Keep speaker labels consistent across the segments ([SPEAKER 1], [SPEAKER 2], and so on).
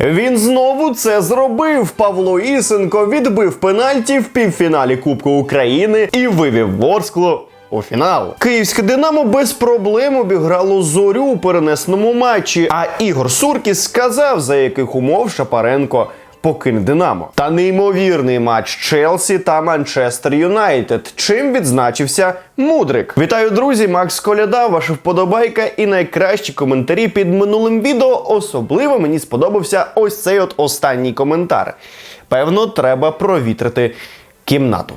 [SPEAKER 1] Він знову це зробив. Павло Ісенко відбив пенальті в півфіналі Кубку України і вивів Ворсклу у фінал. Київське Динамо без проблем обіграло зорю у перенесному матчі. А Ігор Суркіс сказав, за яких умов Шапаренко. Покине Динамо. Та неймовірний матч Челсі та Манчестер Юнайтед. Чим відзначився Мудрик. Вітаю, друзі! Макс Коляда, ваша вподобайка і найкращі коментарі під минулим відео. Особливо мені сподобався ось цей от останній коментар. Певно, треба провітрити кімнату.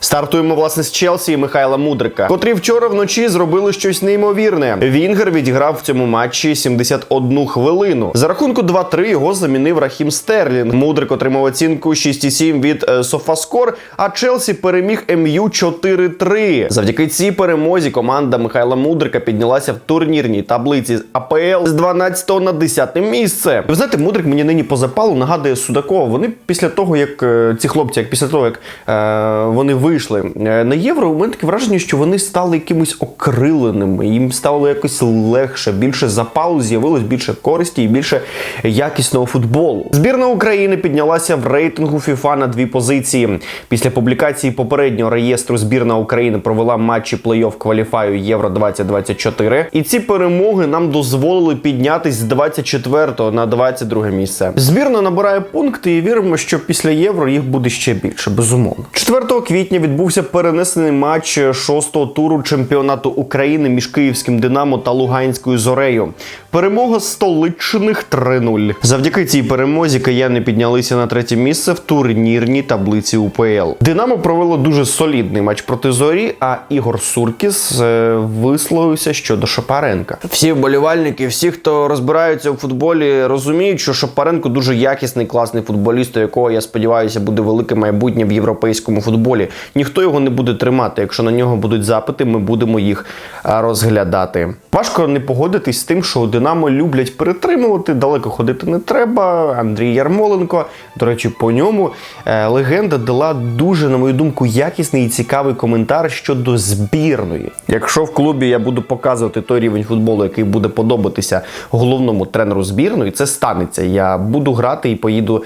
[SPEAKER 1] Стартуємо власне з Челсі і Михайла Мудрика, котрі вчора вночі зробили щось неймовірне. Вінгер відіграв в цьому матчі 71 хвилину. За рахунку 2-3 його замінив Рахім Стерлінг. Мудрик отримав оцінку 6,7 від е, Софаскор, а Челсі переміг МЮ 4-3. Завдяки цій перемозі команда Михайла Мудрика піднялася в турнірній таблиці з АПЛ з 12 на 10 місце. Ви знаєте, Мудрик мені нині по запалу нагадує Судакова. Вони після того, як е, ці хлопці, як після того, як е, вони вийшли е, на євро, у мене таке враження, що вони стали якимось окриленими. Їм стало якось легше, більше запалу з'явилось, більше користі і більше якісного футболу. Збірна України піднялася в рейтингу FIFA на дві позиції. Після публікації попереднього реєстру збірна України провела матчі плей-офф кваліфаю Євро 2024. І ці перемоги нам дозволили піднятись з 24 на 22 місце. Збірна набирає пункти і віримо, що після євро їх буде ще більше. Безумовно. 4 квітня відбувся перенесений матч шостого туру чемпіонату України між Київським Динамо та Луганською Зорею. Перемога столичних 3-0. Завдяки цій перемозі кияни піднялися на третє місце в турнірній таблиці УПЛ. Динамо провело дуже солідний матч проти зорі. А Ігор Суркіс е, висловився щодо Шапаренка. Всі вболівальники, всі, хто розбираються у футболі, розуміють, що Шапаренко дуже якісний, класний футболіст, у якого я сподіваюся буде велике майбутнє в європейському футболі. Ніхто його не буде тримати. Якщо на нього будуть запити, ми будемо їх розглядати. Важко не погодитись з тим, що Динамо люблять перетримувати. Далеко ходити не треба. Андрій Ярмоленко, до речі, по ньому е, легенда дала дуже, на мою думку, якісний і цікавий коментар щодо збірної. Якщо в клубі я буду показувати той рівень футболу, який буде подобатися головному тренеру збірної, це станеться. Я буду грати і поїду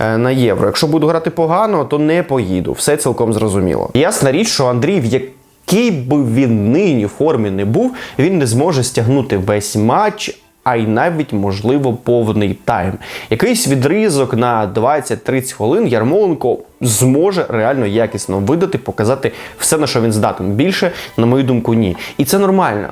[SPEAKER 1] е, на євро. Якщо буду грати погано, то не поїду. Все цілком зрозуміло. Ясна річ, що Андрій в як який би він нині формі не був, він не зможе стягнути весь матч. А й навіть можливо повний тайм. Якийсь відрізок на 20-30 хвилин Ярмоленко зможе реально якісно видати, показати все, на що він здатен. Більше, на мою думку, ні. І це нормально.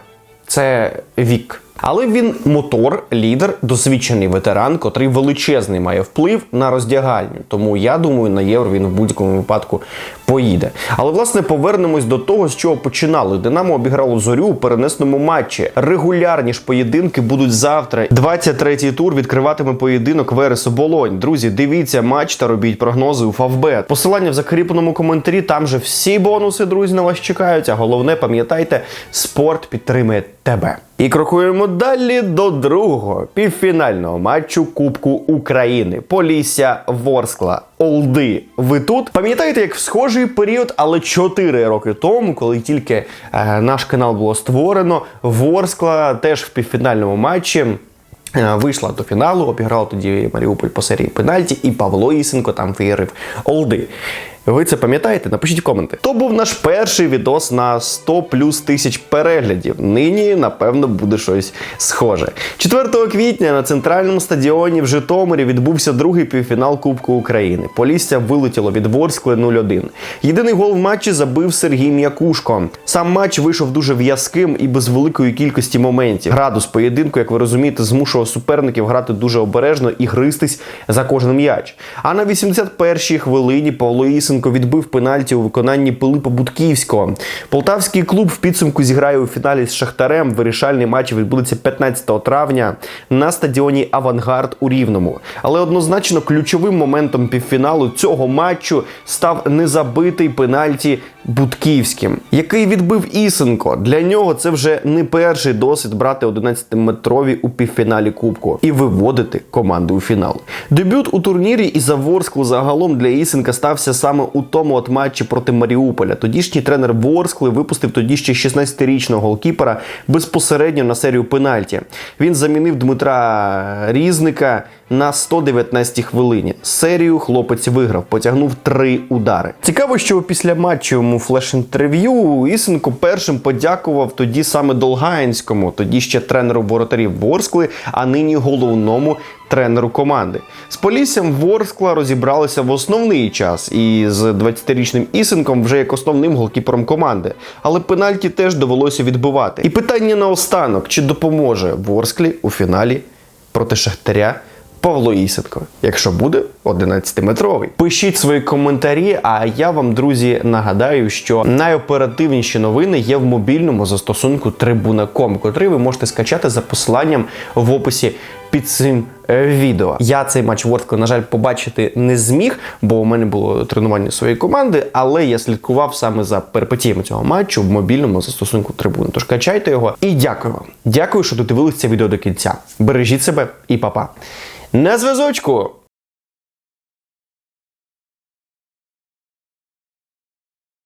[SPEAKER 1] Це вік. Але він мотор, лідер, досвідчений ветеран, котрий величезний має вплив на роздягальню. Тому я думаю, на євро він в будь-якому випадку поїде. Але власне повернемось до того, з чого починали. Динамо обіграло зорю у перенесному матчі. Регулярні ж поєдинки будуть завтра. 23-й тур відкриватиме поєдинок Верес Оболонь. Друзі, дивіться матч та робіть прогнози у Фавбет. Посилання в закріпленому коментарі. Там же всі бонуси, друзі, на вас чекають. А головне, пам'ятайте, спорт підтримує тебе. І крокуємо далі до другого півфінального матчу Кубку України. Полісся Ворскла. Олди. Ви тут пам'ятаєте, як в схожий період, але 4 роки тому, коли тільки е, наш канал було створено, Ворскла теж в півфінальному матчі. е, Вийшла до фіналу, обіграла тоді Маріуполь по серії пенальті, і Павло Ісенко там виграв Олди. Ви це пам'ятаєте? Напишіть в коменти. То був наш перший відос на 100 плюс тисяч переглядів. Нині, напевно, буде щось схоже. 4 квітня на центральному стадіоні в Житомирі відбувся другий півфінал Кубку України. Полісся вилетіло від Ворскли 0-1. Єдиний гол в матчі забив Сергій М'якушко. Сам матч вийшов дуже в'язким і без великої кількості моментів. Градус поєдинку, як ви розумієте, змушував суперників грати дуже обережно і гристись за кожен м'яч. А на 81-й хвилині Павло Ісенко відбив пенальті у виконанні Пилипа Будківського. Полтавський клуб в підсумку зіграє у фіналі з Шахтарем. Вирішальний матч відбудеться 15 травня на стадіоні Авангард у Рівному. Але однозначно ключовим моментом півфіналу цього матчу став незабитий пенальті Будківським, який відбив Ісенко. Для нього це вже не перший досвід брати 11-метрові у півфіналі Кубку і виводити команду у фінал. Дебют у турнірі і за Ворсклу загалом для Ісенка стався саме у тому от матчі проти Маріуполя. Тодішній тренер Ворскли випустив тоді ще 16-річного голкіпера безпосередньо на серію пенальті. Він замінив Дмитра Різника на 119 хвилині. Серію хлопець виграв, потягнув три удари. Цікаво, що після матчу флеш-інтерв'ю Ісенко першим подякував тоді саме Долгаїнському, тоді ще тренеру воротарів Ворскли, а нині головному тренеру команди. З Поліссям Ворскла розібралися в основний час і з 20-річним Ісенком вже як основним голкіпером команди. Але пенальті теж довелося відбивати. І питання наостанок: чи допоможе Ворсклі у фіналі проти Шахтаря? Павло Ісенко, якщо буде 11-метровий. Пишіть свої коментарі. А я вам, друзі, нагадаю, що найоперативніші новини є в мобільному застосунку Tribuna.com, котрий ви можете скачати за посиланням в описі під цим е, відео. Я цей матч Ворскла, на жаль, побачити не зміг, бо у мене було тренування своєї команди, але я слідкував саме за перипетіями цього матчу в мобільному застосунку Трибуни. Тож качайте його і дякую вам. Дякую, що додивилися це відео до кінця. Бережіть себе і па-па. На зв'язочку!